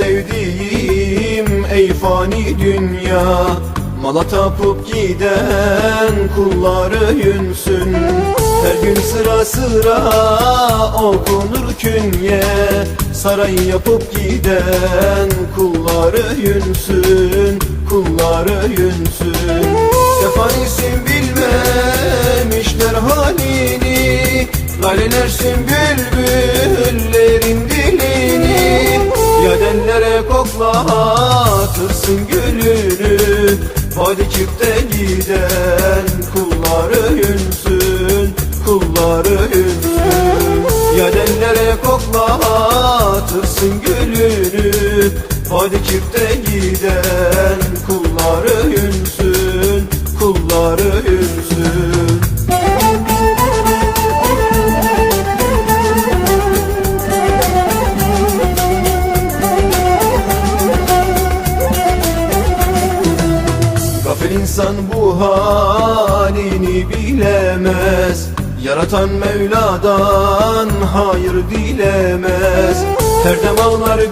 sevdiğim ey fani dünya. Mala tapıp giden kulları yünsün. Her gün sıra sıra okunur künye. Saray yapıp giden kulları yünsün Kulları yünsün. Sefanisin bilmemişler halini Lalelersin bülbüllerin koklatırsın gülünü Hadi çifte giden kulları yünsün Kulları yünsün Ya dellere koklatırsın gülünü Hadi çifte giden kulları yünsün Kulları yünsün insan bu halini bilemez. Yaratan Mevla'dan hayır dilemez. Her dem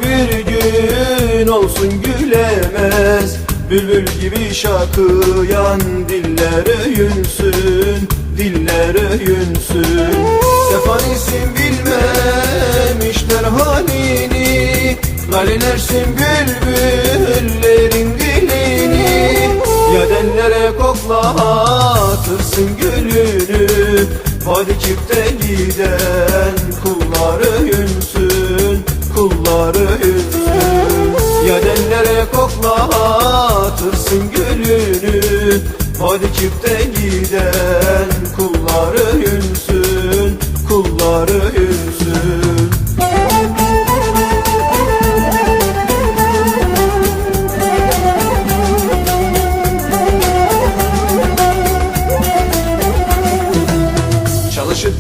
bir gün olsun gülemez. Bülbül gibi şakıyan dillere yünsün Dillere yünsün. Sefanisin bilmemişler halini Lalelersin bülbüllerin dilini Ya dellere koklatırsın gülünü. Hadi çifte giden kulları yünsün Kulları yünsün Ya dellere koklatırsın gülünü. Hadi çifte giden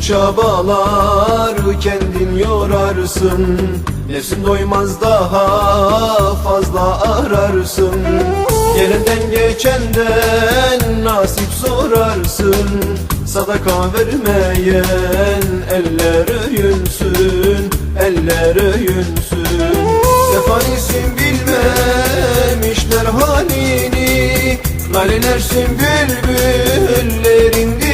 çabalar kendin yorarsın. Nefsin doymaz daha fazla ararsın. Gelenden geçenden nasip sorarsın. Sadaka vermeyen ellere yünsün Ellere yünsün Sefanisin bilmemişler halini Lalelersin bülbüllerin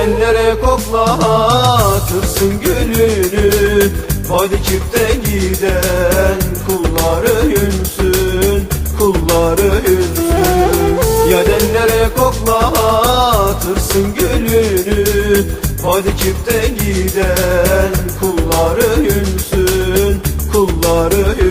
gidenlere koklatırsın gülünü Vay dikipte giden Kulları kullar övünsün, kullar övünsün Yadenlere koklatırsın gülünü Vay dikipte giden kullar övünsün, kullar övünsün